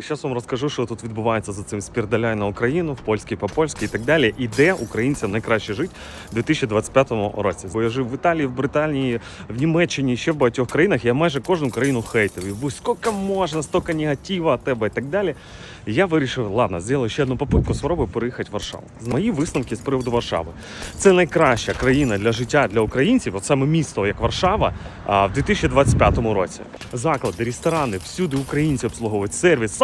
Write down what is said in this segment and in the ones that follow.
І зараз вам розкажу, що тут відбувається за цим спірдаляй на Україну, в польський по польськи і так далі. І де українцям найкраще жити в 2025 році. Бо я жив в Італії, в Британії, в Німеччині, ще в багатьох країнах. Я майже кожну країну хейтив. І був скільки можна, стільки негатива тебе і так далі. І я вирішив, ладно, зроблю ще одну попитку, спробую переїхати в Варшаву. Мої висновки з приводу Варшави. Це найкраща країна для життя для українців, от саме місто, як Варшава, в 2025 році. Заклади, ресторани, всюди українці обслуговують сервіс,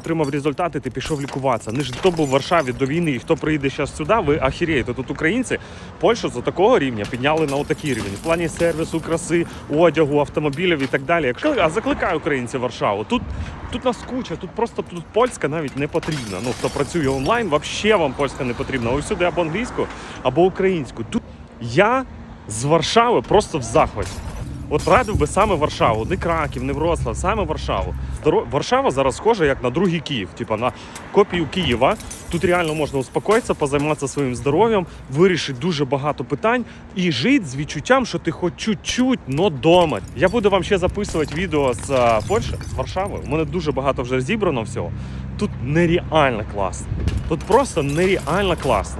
отримав результати, ти пішов лікуватися. Не ж хто був в Варшаві до війни і хто приїде зараз сюди, ви ахірієте. Тут українці Польщу за такого рівня підняли на отакий рівень. В плані сервісу, краси, одягу, автомобілів і так далі. Якщо- А закликаю українців Варшаву. Тут Тут нас куча, тут просто тут польська навіть не потрібна. Ну хто працює онлайн, взагалі вам польська не потрібна. Ось сюди або англійську, або українську. Тут я з Варшави просто в захваті. От радив би саме Варшаву, не Краків, не Вроцлав, саме Варшаву. Варшава зараз схожа як на другий Київ, типа на копію Києва. Тут реально можна успокоїтися, позайматися своїм здоров'ям, вирішити дуже багато питань і жити з відчуттям, що ти хоч чуть-чуть, но дома. Я буду вам ще записувати відео з Польщі, з Варшави. У мене дуже багато вже зібрано всього. Тут нереально класно. Тут просто нереально класно.